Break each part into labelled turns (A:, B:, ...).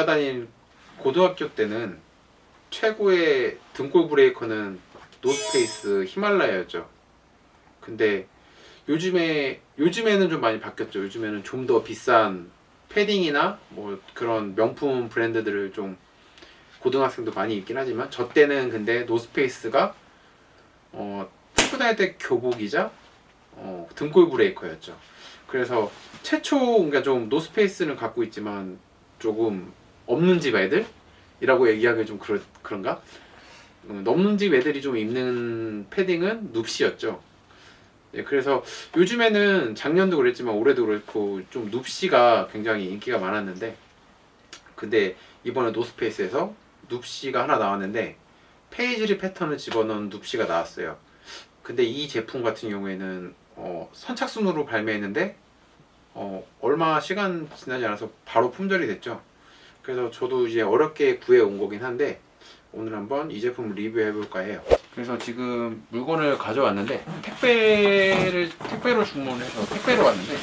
A: 제가 다닌 고등학교 때는 최고의 등골 브레이커는 노스페이스 히말라야였죠. 근데 요즘에 요즘에는 좀 많이 바뀌었죠. 요즘에는 좀 더 비싼 패딩이나 뭐 그런 명품 브랜드들을 좀 고등학생도 많이 입긴 하지만 저 때는 근데 노스페이스가 어 학교 다닐 때 교복이자 어, 등골 브레이커였죠. 그래서 최초 그러니까 좀 노스페이스는 갖고 있지만 조금 없는 집 애들이라고 얘기하기 좀 그러, 그런가? 음, 넘는 집 애들이 좀 입는 패딩은 눕시였죠. 예, 그래서 요즘에는 작년도 그랬지만 올해도 그렇고 좀 눕시가 굉장히 인기가 많았는데 근데 이번에 노스페이스에서 눕시가 하나 나왔는데 페이즈리 패턴을 집어넣은 눕시가 나왔어요. 근데 이 제품 같은 경우에는 어, 선착순으로 발매했는데 어, 얼마 시간 지나지 않아서 바로 품절이 됐죠. 그래서 저도 이제 어렵게 구해 온 거긴 한데 오늘 한번 이 제품 리뷰해 볼까 해요. 그래서 지금 물건을 가져왔는데 택배를 택배로 주문해서 택배로 왔는데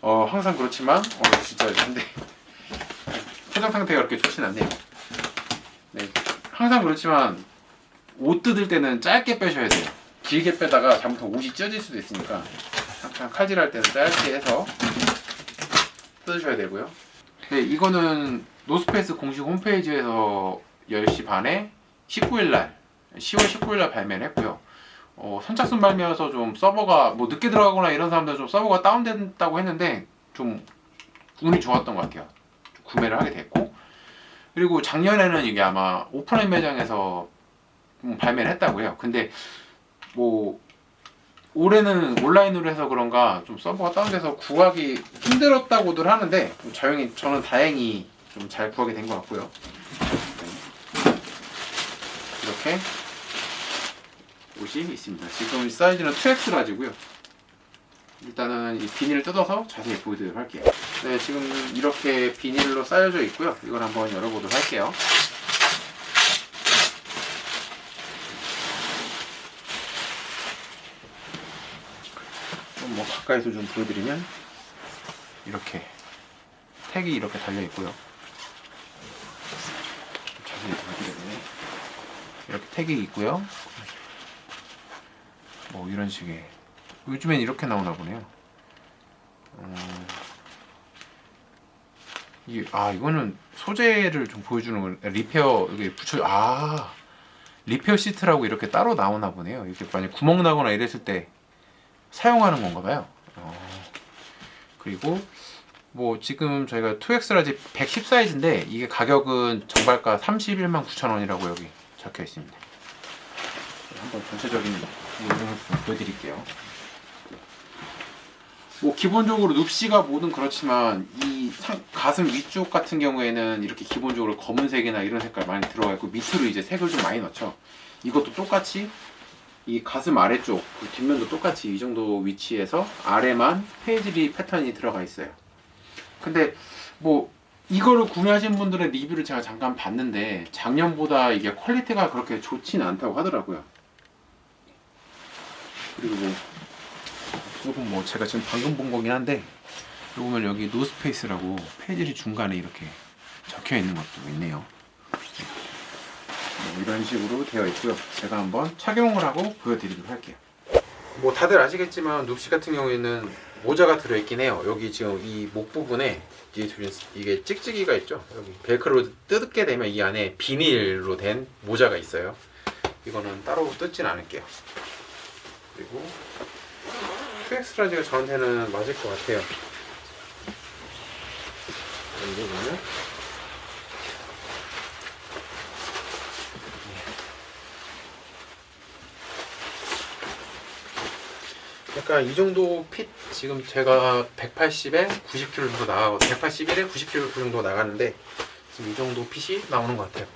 A: 어 항상 그렇지만 어 진짜 근데 포장 상태가 그렇게 좋진 않네요. 네 항상 그렇지만 옷 뜯을 때는 짧게 빼셔야 돼요. 길게 빼다가 잘못하면 옷이 찢어질 수도 있으니까 항상 칼질할 때는 짧게 해서 뜯으셔야 되고요. 네, 이거는 노스페이스 공식 홈페이지에서 10시 반에 19일 날 10월 19일 날 발매를 했고요. 어, 선착순 발매여서 좀 서버가 뭐 늦게 들어가거나 이런 사람들은 좀 서버가 다운된다고 했는데 좀 운이 좋았던 것 같아요. 좀 구매를 하게 됐고 그리고 작년에는 이게 아마 오프라인 매장에서 좀 발매를 했다고 해요. 근데 뭐 올해는 온라인으로 해서 그런가 좀 서버가 다운돼서 구하기 힘들었다고들 하는데 좀 자연히 저는 다행히 좀 잘 구하게 된 것 같고요. 이렇게 옷이 있습니다. 지금 사이즈는 2X 라지고요. 일단은 이 비닐을 뜯어서 자세히 보여드리도록 할게요. 네, 지금 이렇게 비닐로 쌓여져 있고요. 이걸 한번 열어보도록 할게요. 좀 뭐 가까이서 좀 보여드리면 이렇게 택이 이렇게 달려 있고요. 자세히 보여드리면 이렇게 택이 있고요. 뭐 이런 식의 요즘엔 이렇게 나오나 보네요. 음, 이, 아 이거는 소재를 좀 보여주는 건 리페어 이게 붙여 아 리페어 시트라고 이렇게 따로 나오나 보네요. 이렇게 만약 구멍 나거나 이랬을 때 사용하는 건가 봐요. 어, 그리고 뭐 지금 저희가 2X 라지 110 사이즈인데 이게 가격은 정발가 31만 9천 원이라고 여기 적혀 있습니다. 한번 전체적인 내용을 좀 보여드릴게요. 뭐 기본적으로 눕시가 뭐든 그렇지만 이 상- 가슴 위쪽 같은 경우에는 이렇게 기본적으로 검은색이나 이런 색깔 많이 들어가 있고 밑으로 이제 색을 좀 많이 넣죠. 이것도 똑같이 이 가슴 아래쪽 그 뒷면도 똑같이 이 정도 위치에서 아래만 페이지리 패턴이 들어가 있어요. 근데 뭐 이거를 구매하신 분들의 리뷰를 제가 잠깐 봤는데 작년보다 이게 퀄리티가 그렇게 좋지는 않다고 하더라고요. 그리고 뭐 이건 뭐 제가 지금 방금 본 거긴 한데 보면 여기 노스페이스라고 페이지 중간에 이렇게 적혀 있는 것도 있네요. 뭐 이런 식으로 되어 있고요. 제가 한번 착용을 하고 보여드리도록 할게요. 뭐 다들 아시겠지만 눕시 같은 경우에는 모자가 들어있긴 해요. 여기 지금 이 목 부분에 이게 찍찍이가 있죠. 여기 벨크로 뜯게 되면 이 안에 비닐로 된 모자가 있어요. 이거는 따로 뜯진 않을게요. 그리고 2X 라지가 저한테는 맞을 것 같아요. 여기 보면 약간 이 정도 핏 지금 제가 180에 90kg 정도 나가고 181에 90kg 정도 나가는데 지금 이 정도 핏이 나오는 것 같아요.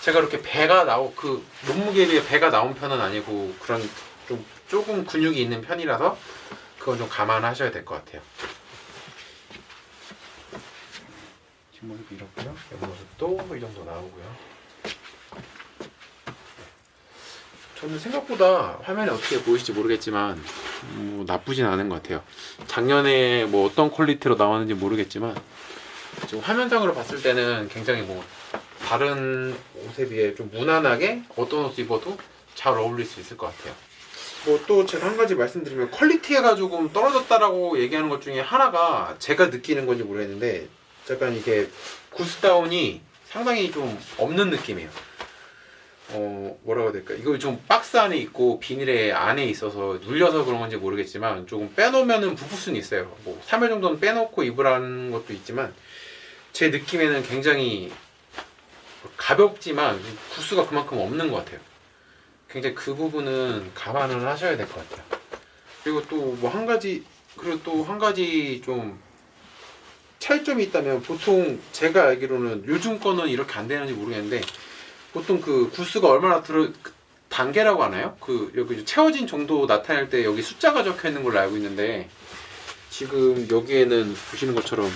A: 제가 이렇게 배가 나오 그 몸무게에 비해 배가 나온 편은 아니고 그런 좀 조금 근육이 있는 편이라서 그건 좀 감안하셔야 될 것 같아요. 뒷모습 이렇고요. 옆모습도 이 정도 나오고요. 저는 생각보다 화면에 어떻게 보이실지 모르겠지만 뭐 나쁘진 않은 것 같아요. 작년에 뭐 어떤 퀄리티로 나왔는지 모르겠지만 지금 화면상으로 봤을 때는 굉장히 뭐 다른 옷에 비해 좀 무난하게 어떤 옷 입어도 잘 어울릴 수 있을 것 같아요. 뭐 또 제가 한 가지 말씀드리면 퀄리티가 조금 떨어졌다라고 얘기하는 것 중에 하나가 제가 느끼는 건지 모르겠는데 약간 이게 구스다운이 상당히 좀 없는 느낌이에요. 어 뭐라고 해야 될까? 이거 좀 박스 안에 있고 비닐에 안에 있어서 눌려서 그런 건지 모르겠지만 조금 빼놓으면은 부풀 수는 있어요. 뭐 3일 정도는 빼놓고 입으라는 것도 있지만 제 느낌에는 굉장히 가볍지만 구스가 그만큼 없는 것 같아요. 굉장히 그 부분은 감안을 하셔야 될 것 같아요. 그리고 또 뭐 한 가지 그리고 또 한 가지 좀 차이점이 있다면 보통 제가 알기로는 요즘 거는 이렇게 안 되는지 모르겠는데 보통 그 구스가 얼마나 들어 그 단계라고 하나요? 그 여기 채워진 정도 나타낼 때 여기 숫자가 적혀 있는 걸로 알고 있는데 지금 여기에는 보시는 것처럼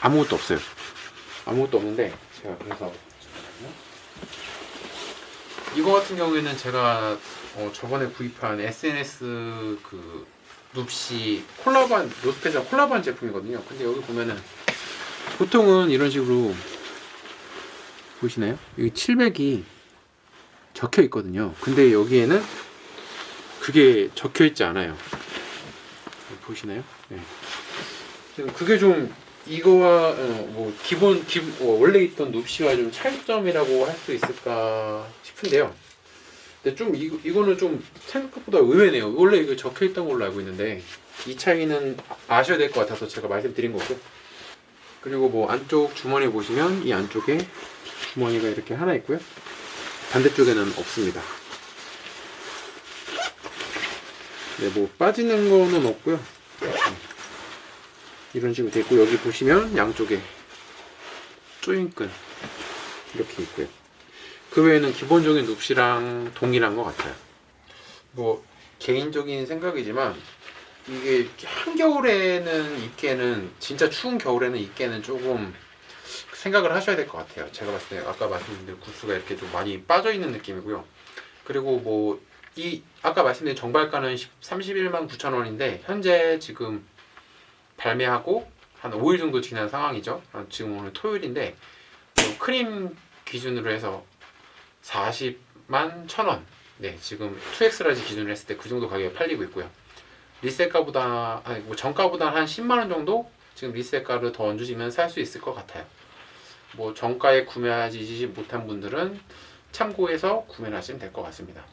A: 아무것도 없어요. 아무것도 없는데 제가 그래서. 이거 같은 경우에는 제가 어, 저번에 구입한 SNS 그 눕시 콜라보한 노스페이스랑 콜라보한 제품이거든요. 근데 여기 보면은 보통은 이런 식으로 보시나요? 여기 700이 적혀 있거든요. 근데 여기에는 그게 적혀 있지 않아요. 보시나요? 네. 그게 좀 이거와 어, 뭐 기본 기, 어, 원래 있던 눕시와 좀 차이점이라고 할 수 있을까 싶은데요. 근데 좀 이거, 이거는 좀 생각보다 의외네요. 원래 이거 적혀 있던 걸로 알고 있는데 이 차이는 아셔야 될 것 같아서 제가 말씀드린 거고. 그리고 뭐 안쪽 주머니 보시면 이 안쪽에 주머니가 이렇게 하나 있고요. 반대쪽에는 없습니다. 네, 뭐 빠지는 거는 없고요. 이런 식으로 돼 있고 여기 보시면 양쪽에 조임끈 이렇게 있고요. 그 외에는 기본적인 눕시랑 동일한 것 같아요. 뭐 개인적인 생각이지만 이게 한겨울에는 입기에는 진짜 추운 겨울에는 입기에는 조금 생각을 하셔야 될 것 같아요. 제가 봤을 때 아까 말씀드린 구스가 이렇게 좀 많이 빠져 있는 느낌이고요. 그리고 뭐 이 아까 말씀드린 정발가는 31만 9천 원인데 현재 지금 발매하고 한 5일 정도 지난 상황이죠. 아, 지금 오늘 토요일인데 뭐 크림 기준으로 해서 40만 1천 원. 네, 지금 2X라지 기준으로 했을 때 그 정도 가격에 팔리고 있고요. 리셀가보다 아니 뭐 정가보다 한 10만 원 정도 지금 리셀가를 더 얹으시면 살 수 있을 것 같아요. 뭐 정가에 구매하지 못한 분들은 참고해서 구매를 하시면 될 것 같습니다.